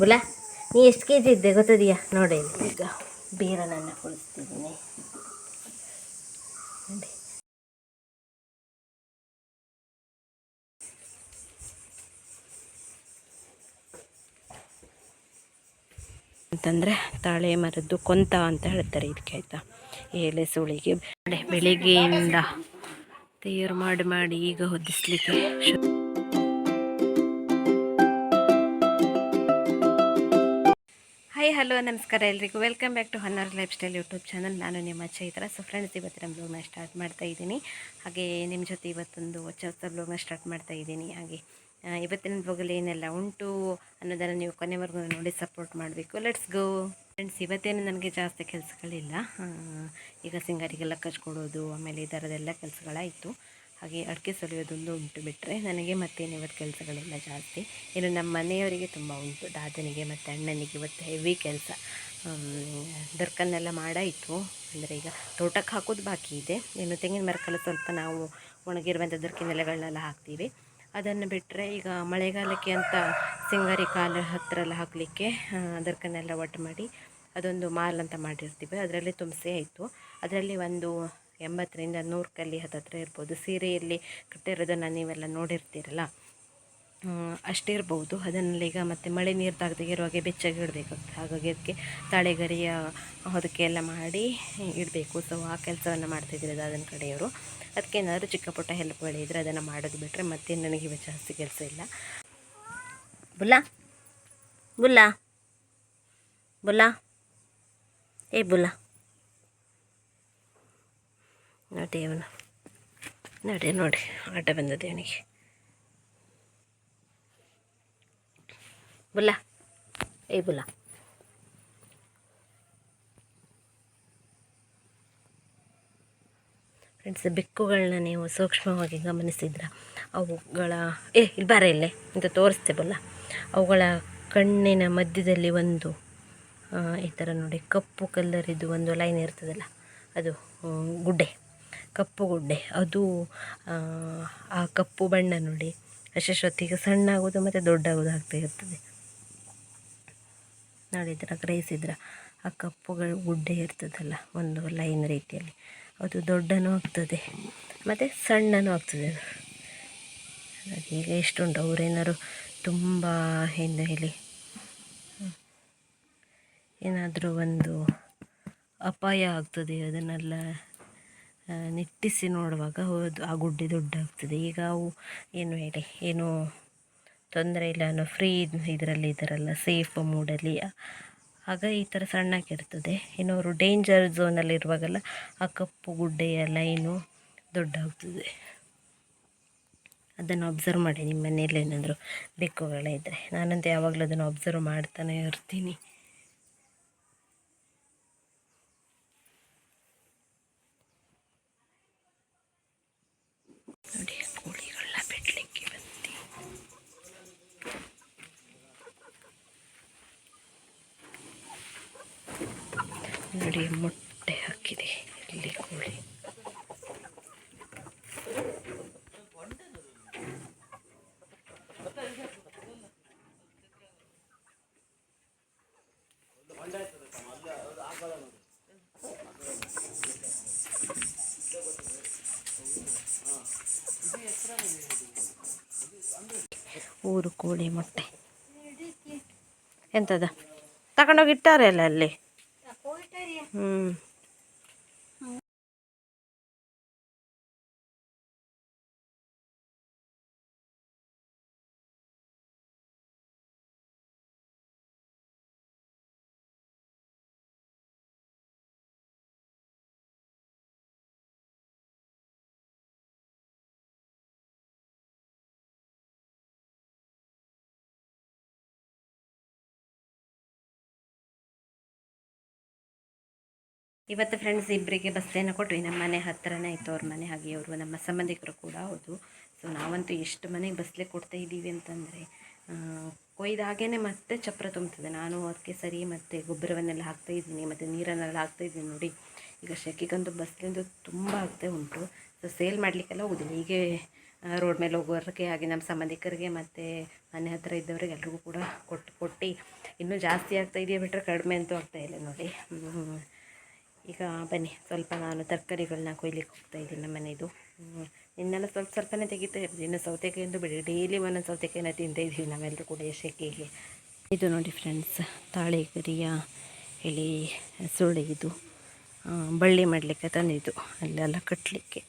ಬುಲ, ನೀ ಎಷ್ಟು K G ಇದ್ದೆ ಗೊತ್ತದೆಯಾ? ನೋಡಿ ಈಗ ಬೀರನನ್ನು ಕುಳಿಸ್ತಿದ್ದೀನಿ ಅಂತಂದರೆ ತಾಳೆ ಮರದ್ದು ಕೊಂತ ಅಂತ ಹೇಳ್ತಾರೆ ಇದಕ್ಕೆ, ಆಯಿತಾ? ಎಲೆ ಸುಳಿಗೆ ಬೆಳೆ- ಬೆಳಿಗ್ಗೆಯಿಂದ ತಯಾರು ಮಾಡಿ ಮಾಡಿ ಈಗ ಹೊದಿಸ್ಲಿಕ್ಕೆ ಹಲೋ, ನಮಸ್ಕಾರ ಎಲ್ರಿಗೂ. ವೆಲ್ಕಮ್ ಬ್ಯಾಕ್ ಟು ಹನ್ನರ್ ಲೈಫ್ ಸ್ಟೈಲ್ ಯೂಟ್ಯೂಬ್ ಚಾನಲ್ ನಾನು ನಿಮ್ಮ ಚೈತ್ರ. ಸೊ ಫ್ರೆಂಡ್ಸ್ ಇವತ್ತಿನ ಬ್ಲೋಗ್ನ ಸ್ಟಾರ್ಟ್ ಮಾಡ್ತಾ ಇದ್ದೀನಿ. ಹಾಗೆ ನಿಮ್ಮ ಜೊತೆ ಇವತ್ತೊಂದು ಹೊಸ ಹೊಸ ಬ್ಲೋಗ್ನ ಸ್ಟಾರ್ಟ್ ಮಾಡ್ತಾ ಇದ್ದೀನಿ. ಹಾಗೆ ಇವತ್ತಿನ ಬ್ಲೋಗಲ್ಲಿ ಏನೆಲ್ಲ ಉಂಟು ಅನ್ನೋದನ್ನು ನೀವು ಕೊನೆವರೆಗೂ ನೋಡಿ ಸಪೋರ್ಟ್ ಮಾಡಬೇಕು. ಲೆಟ್ಸ್ ಗೋ ಫ್ರೆಂಡ್ಸ್ ಇವತ್ತೇನು ನನಗೆ ಜಾಸ್ತಿ ಕೆಲಸಗಳಿಲ್ಲ. ಈಗ ಸಿಂಗಾರಿಗೆಲ್ಲ ಕಚ್ಕೊಡೋದು, ಆಮೇಲೆ ಈ ಥರದ್ದೆಲ್ಲ ಕೆಲಸಗಳಾಯಿತು. ಹಾಗೆ ಅಡಿಕೆ ಸುಲಿಯೋದೊಂದು ಉಂಟು ಬಿಟ್ಟರೆ ನನಗೆ ಮತ್ತೇನು ಇವತ್ತು ಕೆಲಸಗಳೆಲ್ಲ ಜಾಸ್ತಿ. ಇನ್ನು ನಮ್ಮ ಮನೆಯವರಿಗೆ ತುಂಬ ಉಂಟು. ದಾದನಿಗೆ ಮತ್ತು ಅಣ್ಣನಿಗೆ ಇವತ್ತು ಹೆವಿ ಕೆಲಸ. ದರ್ಕನ್ನೆಲ್ಲ ಮಾಡಾಯಿತು. ಅಂದರೆ ಈಗ ತೋಟಕ್ಕೆ ಹಾಕೋದು ಬಾಕಿ ಇದೆ. ಇನ್ನು ತೆಂಗಿನ ಮರಕ್ಕೆಲ್ಲ ಸ್ವಲ್ಪ ನಾವು ಒಣಗಿರುವಂಥ ದರ್ಕಿನೆಲೆಗಳನ್ನೆಲ್ಲ ಹಾಕ್ತೀವಿ. ಅದನ್ನು ಬಿಟ್ಟರೆ ಈಗ ಮಳೆಗಾಲಕ್ಕೆ ಅಂತ ಸಿಂಗಾರಿ ಕಾಲ ಹತ್ತಿರ ಎಲ್ಲ ಹಾಕಲಿಕ್ಕೆ ದರ್ಕನ್ನೆಲ್ಲ ಒಟ್ಟು ಮಾಡಿ ಅದೊಂದು ಮಾಲ್ ಅಂತ ಮಾಡಿರ್ತೀವಿ. ಅದರಲ್ಲಿ ತುಂಬಿಸಿ ಆಯಿತು. ಅದರಲ್ಲಿ ಒಂದು ಎಂಬತ್ತರಿಂದ ನೂರು ಕಲ್ಲಿ ಹತ್ತತ್ರ ಇರ್ಬೋದು. ಸೀರೆಯಲ್ಲಿ ಕಟ್ಟಿರೋದನ್ನು ನೀವೆಲ್ಲ ನೋಡಿರ್ತೀರಲ್ಲ? ಅಷ್ಟಿರ್ಬೋದು. ಅದನ್ನೆಲ್ಲ ಈಗ ಮತ್ತು ಮಳೆ ನೀರು ತಾಗದೆ ಹಾಗೆ ಬೆಚ್ಚಗೆ ಇಡಬೇಕಾಗ್ತದೆ ಹಾಗಾಗಿ ಅದಕ್ಕೆ ತಾಳೆಗರಿಯ ಹೊದಿಕೆ ಎಲ್ಲ ಮಾಡಿ ಇಡಬೇಕು. ಸೊ ಆ ಕೆಲಸವನ್ನು ಮಾಡ್ತಿದ್ದೀರಿ ಅದನ್ನ ಕಡೆಯವರು. ಅದಕ್ಕೆ ಏನಾದರೂ ಚಿಕ್ಕ ಪುಟ್ಟ ಹೆಲ್ಪ್ಗಳಿದ್ದರೆ ಅದನ್ನು ಮಾಡೋದು ಬಿಟ್ಟರೆ ಮತ್ತೆ ನನಗೆ ಇವ ಜಾಸ್ತಿ ಕೆಲಸ ಇಲ್ಲ. ಬುಲ್ಲ? ಬುಲ್ಲ? ಬುಲ್ಲ? ಏ, ಬುಲ್ಲ? ನೋಡಿ ಇವನು ನೋಡಿ ನೋಡಿ ಆಟ ಬಂದದೆ ಅವನಿಗೆ ಬುಲ್ಲ, ಏ ಬುಲ್ಲ. ಫ್ರೆಂಡ್ಸ್ ಬೆಕ್ಕುಗಳನ್ನ ನೀವು ಸೂಕ್ಷ್ಮವಾಗಿ ಗಮನಿಸಿದ್ರ. ಅವುಗಳ, ಏ, ಇಲ್ಲಿ ಬಾರ ಇಲ್ಲೇ ಅಂತ ತೋರಿಸ್ತೆ ಬಲ್ಲ. ಅವುಗಳ ಕಣ್ಣಿನ ಮಧ್ಯದಲ್ಲಿ ಒಂದು ಈ ಥರ ನೋಡಿ, ಕಪ್ಪು ಕಲ್ಲರಿದ್ದು ಒಂದು ಲೈನ್ ಇರ್ತದಲ್ಲ, ಅದು ಗುಡ್ಡೆ. ಕಪ್ಪು ಗುಡ್ಡೆ. ಅದು ಆ, ಕಪ್ಪು ಬಣ್ಣ ನೋಡಿ. ಅಷ್ಟೊತ್ತಿಗೆ ಸಣ್ಣ ಆಗೋದು ಮತ್ತು ದೊಡ್ಡ ಆಗೋದು ಆಗ್ತಾ ಇರ್ತದೆ. ನೋಡಿದ್ರ ಗ್ರಹಿಸಿದ್ರ ಆ ಕಪ್ಪುಗಳು ಗುಡ್ಡೆ ಇರ್ತದಲ್ಲ ಒಂದು ಲೈನ್ ರೀತಿಯಲ್ಲಿ. ಅದು ದೊಡ್ಡನೂ ಆಗ್ತದೆ ಮತ್ತು ಸಣ್ಣನೂ ಆಗ್ತದೆ ಅದು. ಈಗ ಎಷ್ಟುಂಟು ಅವರೇನಾದ್ರು ತುಂಬ ಏನು ಹೇಳಿ ಏನಾದರೂ ಒಂದು ಅಪಾಯ ಆಗ್ತದೆ ಅದನ್ನೆಲ್ಲ ನಿಟ್ಟಿಸಿ ನೋಡುವಾಗ ಹೋದು, ಆ ಗುಡ್ಡೆ ದೊಡ್ಡಾಗ್ತದೆ. ಈಗ ಅವು ಏನು ಹೇಳಿ, ಏನು ತೊಂದರೆ ಇಲ್ಲ ಅನ್ನೋ ಫ್ರೀ ಇದರಲ್ಲಿ ಇದ್ದಾರಲ್ಲ ಸೇಫ್ ಮೂಡಲ್ಲಿ ಆಗ ಈ ಥರ ಸಣ್ಣಕ್ಕಿರ್ತದೆ ಇನ್ನು ಅವರು ಡೇಂಜರ್ ಝೋನಲ್ಲಿ ಇರುವಾಗೆಲ್ಲ, ಆ ಕಪ್ಪು ಗುಡ್ಡೆಯ ಲೈನು ದೊಡ್ಡ ಆಗ್ತದೆ ಅದನ್ನು ಅಬ್ಸರ್ವ್ ಮಾಡಿ, ನಿಮ್ಮ ಮನೇಲಿ ಏನಾದರೂ ಬೆಕ್ಕುಗಳಿದ್ದರೆ ನಾನಂತೂ ಯಾವಾಗಲೂ ಅದನ್ನು ಅಬ್ಸರ್ವ್ ಮಾಡ್ತಾನೆ ಇರ್ತೀನಿ ನೋಡಿ ಕೋಳಿಗಳನ್ನ ಬಿಡಲಿಕ್ಕೆ ಬಂದು ನೋಡಿ ಮೊಟ್ಟೆ ಹಾಕಿದೆ. ಇಲ್ಲಿ ಕೋಳಿ. ಊರು ಕೋಳಿ ಮೊಟ್ಟೆ. ಎಂತದ? ತಗೊಂಡೋಗಿ ಇಟ್ಟಾರೆ ಅಲ್ಲ ಅಲ್ಲಿ? 嗯。ಇವತ್ತು ಫ್ರೆಂಡ್ಸ್ ಇಬ್ಬರಿಗೆ ಬಸ್ಸೇನ ಕೊಟ್ವಿ. ನಮ್ಮ ಮನೆ ಹತ್ತಿರನೇ ಇತ್ತು. ಅವ್ರ ಮನೆ ಹಾಗೆ ಅವರು ನಮ್ಮ ಸಂಬಂಧಿಕರು ಕೂಡ ಹೌದು. ಸೊ ನಾವಂತೂ ಎಷ್ಟು ಮನೆಗೆ ಬಸ್ಲೆ ಕೊಡ್ತಾ ಇದ್ದೀವಿ ಅಂತಂದರೆ ಕೊಯ್ದಾಗೇ ಮತ್ತೆ ಚಪ್ರ ತುಂಬ್ತದೆ. ನಾನು ಅದಕ್ಕೆ ಸರಿ ಮತ್ತು ಗೊಬ್ಬರವನ್ನೆಲ್ಲ ಹಾಕ್ತಾ ಇದ್ದೀನಿ, ಮತ್ತು ನೀರನ್ನೆಲ್ಲ ಹಾಕ್ತಾ ಇದ್ದೀನಿ ನೋಡಿ. ಈಗ ಶೆಕೆಗಂತೂ ಬಸ್ಲಿಂದು ತುಂಬ ಆಗ್ತಾ ಉಂಟು. ಸೊ ಸೇಲ್ ಮಾಡಲಿಕ್ಕೆಲ್ಲ ಹೋಗುದಿಲ್ಲ. ಹೀಗೆ ರೋಡ್ ಮೇಲೆ ಹೋಗೋರಿಗೆ ಹಾಗೆ ನಮ್ಮ ಸಂಬಂಧಿಕರಿಗೆ ಮತ್ತು ಮನೆ ಹತ್ತಿರ ಇದ್ದವ್ರಿಗೆ ಎಲ್ರಿಗೂ ಕೂಡ ಕೊಟ್ಟು ಕೊಟ್ಟು ಇನ್ನೂ ಜಾಸ್ತಿ ಆಗ್ತಾ ಇದೆಯಾ ಬಿಟ್ಟರೆ ಕಡಿಮೆ ಅಂತೂ ಆಗ್ತಾ ನೋಡಿ. ಈಗ ಬನ್ನಿ, ಸ್ವಲ್ಪ ನಾನು ತರಕಾರಿಗಳನ್ನ ಕೊಯ್ಲಿಕ್ಕೆ ಹೋಗ್ತಾ ಇದ್ದೀನಿ ನಮ್ಮ ಮನೆಯದು. ಇನ್ನೆಲ್ಲ ಸ್ವಲ್ಪ ಸ್ವಲ್ಪನೇ ತೆಗಿತಾ ಇರ್ತೀನಿ. ಇನ್ನು ಸೌತೆಕಾಯಿ ಬಿಡಿ ಡೈಲಿ ಒಂದೊಂದು ಸೌತೆಕಾಯಿನ ತಿಂತಾ ಇದ್ದೀವಿ ನಾವೆಲ್ಲರೂ ಕೂಡ ಶೆಕೆಗೆ ಇದು ನೋಡಿ ಫ್ರೆಂಡ್ಸ್ ತಾಳೆಗರಿಯ ಎಳೆ ಸುಳ್ಳಿ ಇದು. ಬಳ್ಳಿ ಮಾಡಲಿಕ್ಕೆ ತಂದಿದ್ದು. ಅಲ್ಲೆಲ್ಲ ಕಟ್ಟಲಿಕ್ಕೆ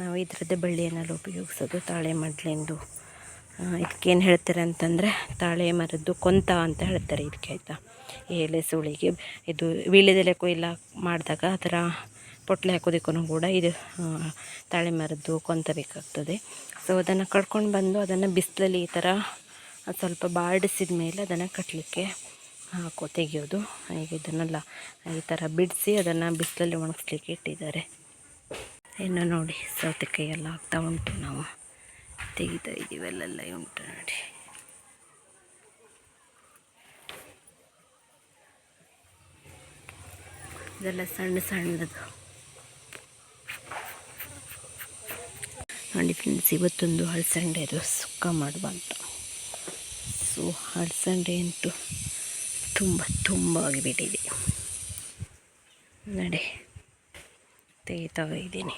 ನಾವು ಇದರದ್ದೇ ಬಳ್ಳಿಯನ್ನೆಲ್ಲ ಉಪಯೋಗಿಸೋದು, ತಾಳೆ ಮಡ್ಲಿಂದು. ಇದಕ್ಕೇನು ಹೇಳ್ತಾರೆ ಅಂತಂದರೆ ತಾಳೆ ಮರದ್ದು ಕೊಂತ ಅಂತ ಹೇಳ್ತಾರೆ ಇದಕ್ಕೆ ಆಯಿತಾ. ಎಲೆ ಸುಳಿಗೆ ಇದು ವೀಳ್ಯದೆಲೆ ಕೊಯ್ಲು ಮಾಡಿದಾಗ ಅದರ ಪೊಟ್ಲೆ ಹಾಕೋದಕ್ಕೂ ಕೂಡ ಇದು ತಾಳೆ ಮರದ್ದು ಕೊಂತ ಬೇಕಾಗ್ತದೆ. ಸೊ ಅದನ್ನು ಕಡ್ಕೊಂಡು ಬಂದು ಅದನ್ನು ಬಿಸಿಲಲ್ಲಿ ಈ ಥರ ಸ್ವಲ್ಪ ಬಾಡಿಸಿದ ಮೇಲೆ ಅದನ್ನು ಕಟ್ಟಲಿಕ್ಕೆ ಹಾಕೋ ತೆಗೆಯೋದು. ಈಗ ಇದನ್ನೆಲ್ಲ ಈ ಥರ ಬಿಡಿಸಿ ಅದನ್ನು ಬಿಸಿಲಲ್ಲಿ ಒಣಗಿಸ್ಲಿಕ್ಕೆ ಇಟ್ಟಿದ್ದಾರೆ. ಇನ್ನು ನೋಡಿ ಸೌತೆಕಾಯಿ ಎಲ್ಲ ಆಗ್ತಾ ಉಂಟು. ನಾವು ತೆಗಿತಾ ಇದ್ದೀವಿ ಅಲ್ಲೆಲ್ಲ ಉಂಟು ನೋಡಿ. ಇದೆಲ್ಲ ಸಣ್ಣ ಸಣ್ಣದು ನೋಡಿ ಫ್ರೆಂಡ್ಸ್ ಇವತ್ತೊಂದು ಹಳಸಂಡೆದು ಸುಕ್ಕ ಮಾಡುವ ಅಂತ. ಸೊ ಹಳಸಂಡೆ ಅಂತೂ ತುಂಬ ತುಂಬ ಆಗಿಬಿಟ್ಟಿದೆ. ನಡೆ ತೆಗಿತಾ ಇದ್ದೀನಿ.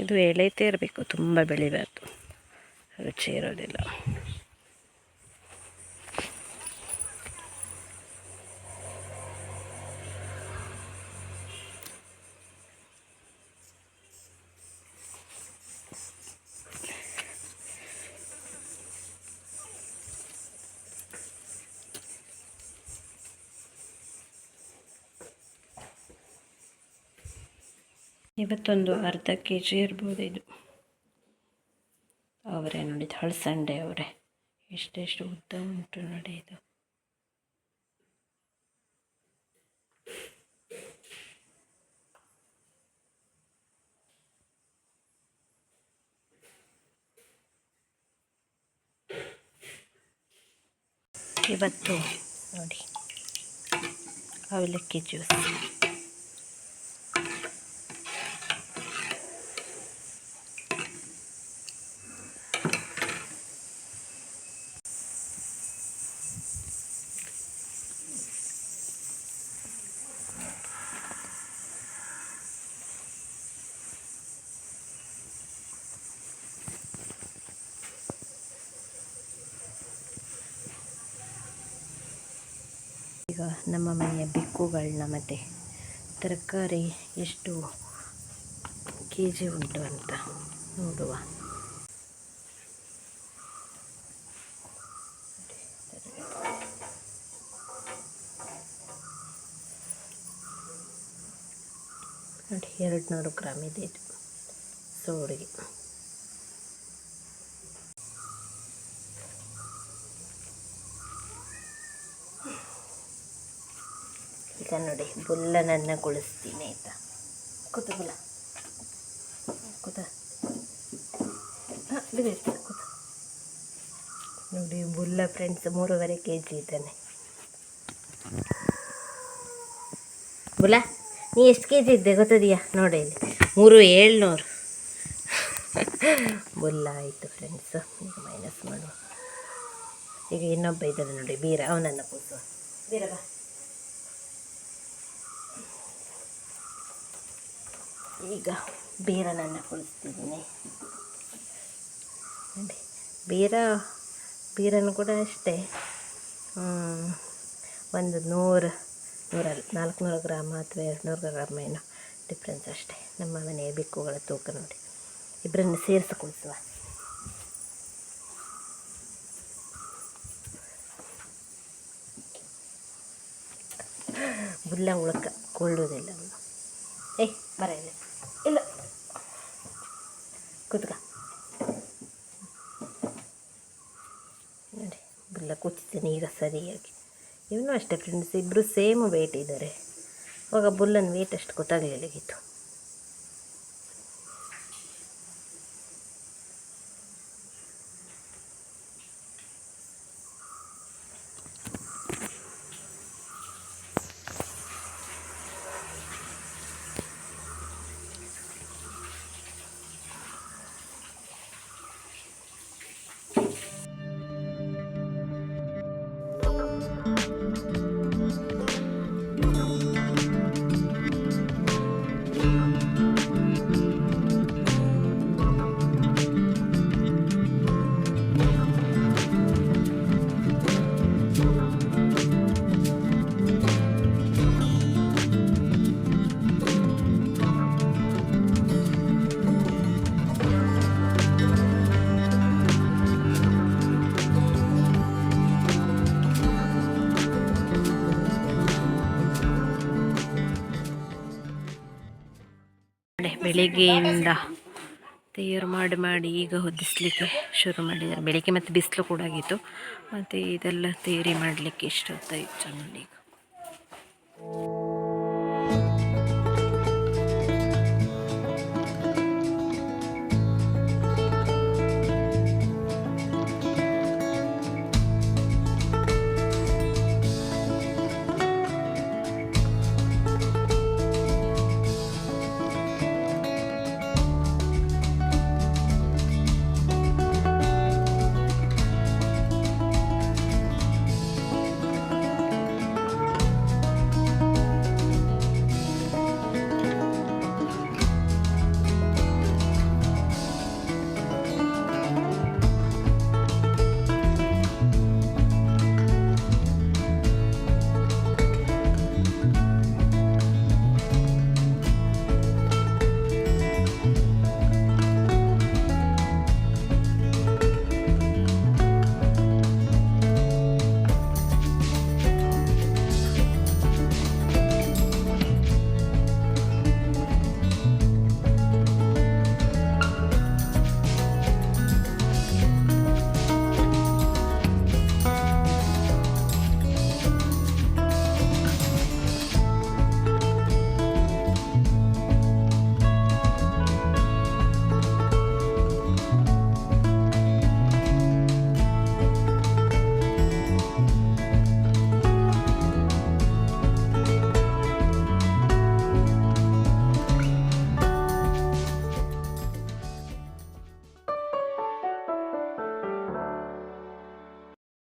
ಇದು ಎಳೆತೇ ಇರಬೇಕು ತುಂಬ ಬೆಳಿಬಾರ್ದು. ರುಚಿ ಇರೋದಿಲ್ಲ. ಇವತ್ತೊಂದು ಅರ್ಧ ಕೆ ಜಿ ಇರ್ಬೋದು ಇದು. ಅವರೇ ನೋಡಿ ಹಳಸಂಡೆ ಅವರೇ. ಎಷ್ಟೆಷ್ಟು ಉದ್ದ ಉಂಟು ನೋಡಿ ಇದು. ಇವತ್ತು ನೋಡಿ, ಅವಲಕ್ಕಿ ಜ್ಯೂಸ್ ಈಗ ನಮ್ಮ ಮನೆಯ ಬೆಕ್ಕುಗಳನ್ನ ಮತ್ತು ತರಕಾರಿ ಎಷ್ಟು ಕೆ ಜಿ ಉಂಟು ಅಂತ ನೋಡುವ. ನೋಡಿ ಎರಡು ನೂರು ಗ್ರಾಮ್ ಇದೆ ಇದು. ಸೋಡಿಗೆ. ಈಗ ನೋಡಿ, ಬುಲ್ಲನನ್ನು ಗುಳಿಸ್ತೀನಿ ಆಯಿತಾ? ಕೂತು ಬುಲ್ಲ. ಕೂತ. ಕೂತ. ನೋಡಿ, ಬುಲ್ಲ ಫ್ರೆಂಡ್ಸ್ ಮೂರುವರೆ ಕೆ ಜಿ ಇದ್ದಾನೆ. ಬುಲ್ಲ, ನೀ ಎಷ್ಟು ಕೆ ಜಿ ಇದ್ದೆ ಗೊತ್ತದೆಯಾ? ನೋಡಿ ಇಲ್ಲಿ. ಮೂರು ಏಳ್ನೂರು. ಬುಲ್ಲ ಆಯಿತು ಫ್ರೆಂಡ್ಸ್ ಈಗ ಮೈನಸ್ ಮಾಡುವ ಈಗ ಇನ್ನೊಬ್ಬ ಇದ್ದಾನೆ ನೋಡಿ, ಬೀರ, ಅವನನ್ನು ಕೂಸು. ಬೀರ, ಬಾ. ಈಗ ಬೀರನನ್ನು ಕುಳಿಸ್ತಿದ್ದೀನಿ ಬೀರ ಬೀರನು ಕೂಡ ಅಷ್ಟೇ. ಒಂದು ನೂರು ನೂರಲ್ಲಿ ನಾಲ್ಕುನೂರು ಗ್ರಾಮ್ ಅಥವಾ ಎರಡುನೂರು ಗ್ರಾಮ್ ಏನೋ ಡಿಫ್ರೆನ್ಸ್ ಅಷ್ಟೇ. ನಮ್ಮ ಮನೆಯ ಬೆಕ್ಕುಗಳ ತೂಕ ನೋಡಿ. ಇಬ್ಬರನ್ನು ಸೇರಿಸಿ ಕುಳಿಸುವ ಬುಲ್ಲ ಉಳಕ, ಕೊಳ್ಳುವುದಿಲ್ಲ. ಅವನು ಏಯ್ ಬರ ಇಲ್ಲ. ಕೂತ್ಕ. ನೋಡಿ ಬುಲ್ಲ ಕೂತಿದ್ದೇನೆ ಈಗ ಸರಿಯಾಗಿ. ಇವನು ಅಷ್ಟೇ ಫ್ರೆಂಡ್ಸ್ ಇಬ್ಬರು ಸೇಮ್ ವೇಟ್ ಇದ್ದಾರೆ. ಅವಾಗ ಬುಲ್ಲನ ವೇಟ್ ಅಷ್ಟು ಗೊತ್ತಾಗಲಿಲ್ಲಗಿತ್ತು ಬೆಳಿಗ್ಗೆಯಿಂದ. ತಯಾರು ಮಾಡಿ ಮಾಡಿ ಈಗ ಹೊದಿಸ್ಲಿಕ್ಕೆ ಶುರು ಮಾಡಿದ್ದಾರೆ. ಬೆಳಿಗ್ಗೆ ಮತ್ತು ಬಿಸಿಲು ಕೂಡ ಆಗಿತ್ತು. ಮತ್ತು ಇದೆಲ್ಲ ತಯಾರಿ ಮಾಡಲಿಕ್ಕೆ ಇಷ್ಟ ಹೊತ್ತಾಯಿತು ನೋಡಿ ಈಗ.